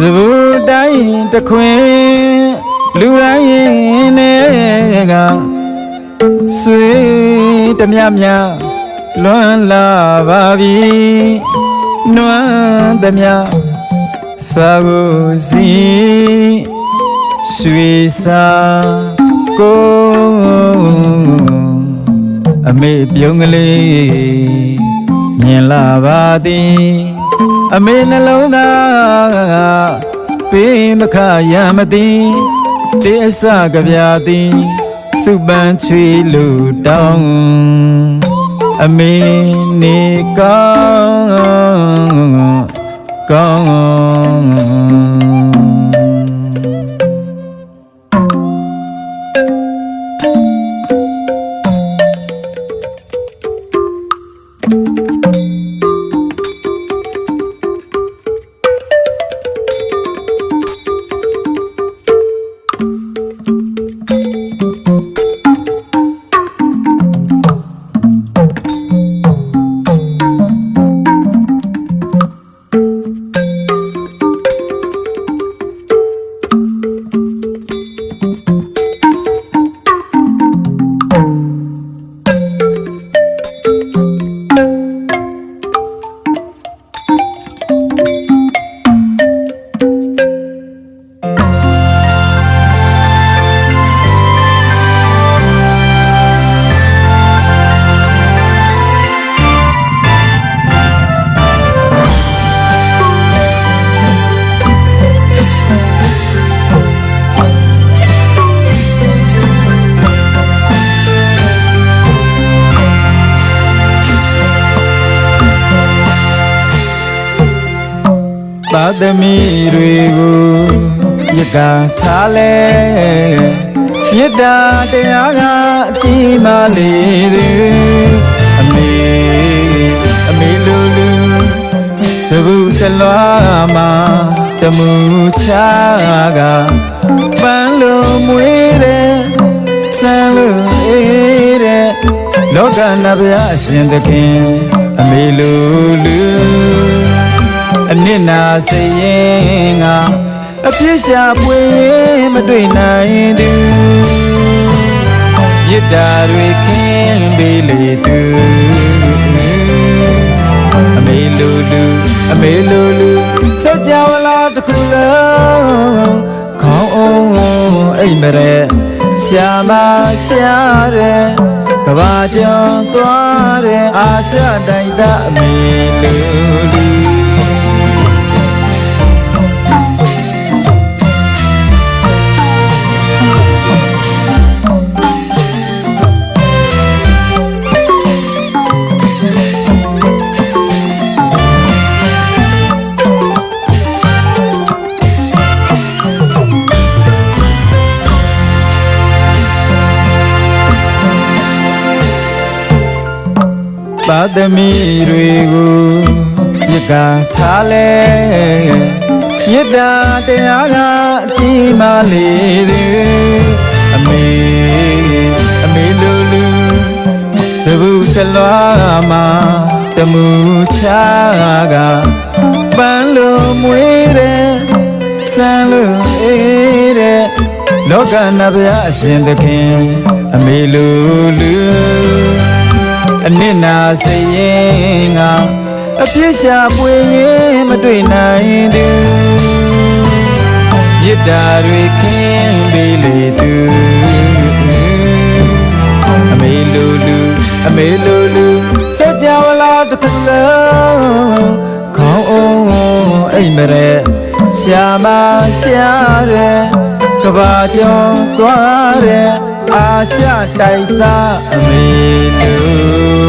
စဘူးတိုင်းတခွင်လူတိုင်းရင်နဲ့ကဆွေတမြမြလွမ်းလာပါပြီနွမ်းတမြစာကိုစီရွှေစာကိုအမေပြုံးကလေးမြင်လာပါသည် အမေနှလုံးသားပေးမခရမသည်တေအစကဗျာသည်စုပန်းချွေလူတောင်းအမေနေကောင်းကောင်း သာသမီတွေကိုရကထားလဲမေတ္တာတရားကအကြီးမားလေတယ်အမေအမေလူလူသဘုတလွားမှာတမှုချာကပန်းလိုမွေးတဲ့ဆန်းလိုအေးတဲ့လောကနာဗျာအရှင်သခင်အမေလူလူ အနစ်နာစိတ်ရင်ကအပြစ်ရှာပွေမတွေ့နိုင်သူမြစ်တာတွေခင်းပေးလေသူအမေလူလူအမေလူလူစัจ java လာတစ်ခုလုံးခေါင်းအောင်အိမ်မရဲရှာမရှာတဲ့ကဘာကြောင်သွားတဲ့အာရှတိုင်းသားအမေ သာသမီတွေကိုမြစ်ကထားလဲမေတ္တာတရားကအကြီးမားလေတယ်အမေအမေလူလူသဘုတလွားမှာတမှုချာကပန်းလိုမွေးတဲ့ဆန်းလိုအေးတဲ့လောကနာဗျာအရှင်သခင်အမေလူလူ အနစ်နာစိတ်ရင်ကအပြစ်ရှာပွေရင်မတွေ့နိုင်သူမြစ်တာတွေခင်းပေးလေသူအမေလူလူအမေလူလူစัจ java လာတစ်ခုလုံးခေါင်းအောင်အိမ်မရဲရှာမရှာတဲ့ကဘာကြောင်သွားတဲ့ အာရှတိုင်းသားအမေတို့